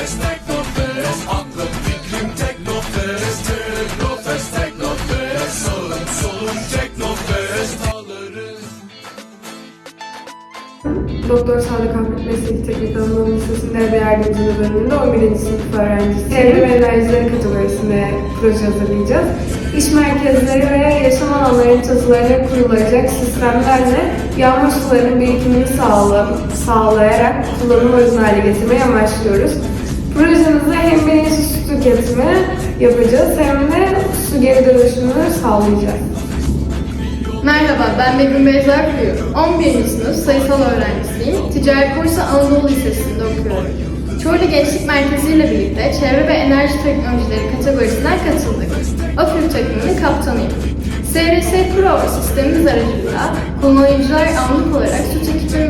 Teknofest, Teknofest Aklım fikrim Teknofest Teknofest, Teknofest Sağım solum Teknofest Alırız Doktor Sadık Ahmet Mesleki Teknik Anadolu Lisesi'nde ev yardımcılığı bölümünde 11. sınıf öğrencisi. Çevre ve enerjileri kategorisinde proje hazırlayacağız. İş merkezleri ve yaşam alanlarının çatılarına kurulacak sistemlerle yağmur sularının birikimini sağla, sağlayarak kullanıma uygun hale getirmeyi amaçlıyoruz. Projemizde hem bilinçli su tüketimi yapacağız hem de su geri dönüşümünü sağlayacağız. Merhaba, ben Begüm Beyza Kuyu. 11. sınıf sayısal öğrencisiyim. Ticaret Bursa Anadolu Lisesi'nde okuyorum. Çorlu Gençlik Merkezi ile birlikte çevre ve enerji teknolojileri kategorisinden katıldık. OFÜ takımının kaptanıyım. SRS Pro sistemimiz aracılığıyla kullanıcılar anlık olarak su tüketim verilerini görebileceklerdir.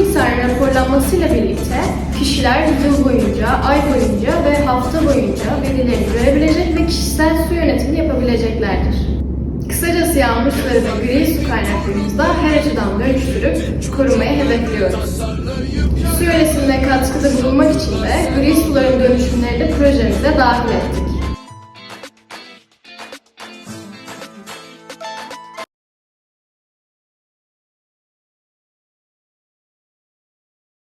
Miktarının raporlanmasıyla birlikte kişiler yıl boyunca, ay boyunca ve hafta boyunca verilerini görebilecek ve kişisel su yönetimi yapabileceklerdir. Kısacası yağmur suları ve gri su kaynaklarımızda her açıdan dönüştürüp korumayı hedefliyoruz. Su yönetimine katkıda bulunmak için de gri suların dönüşümleri de projemize dahil ettik.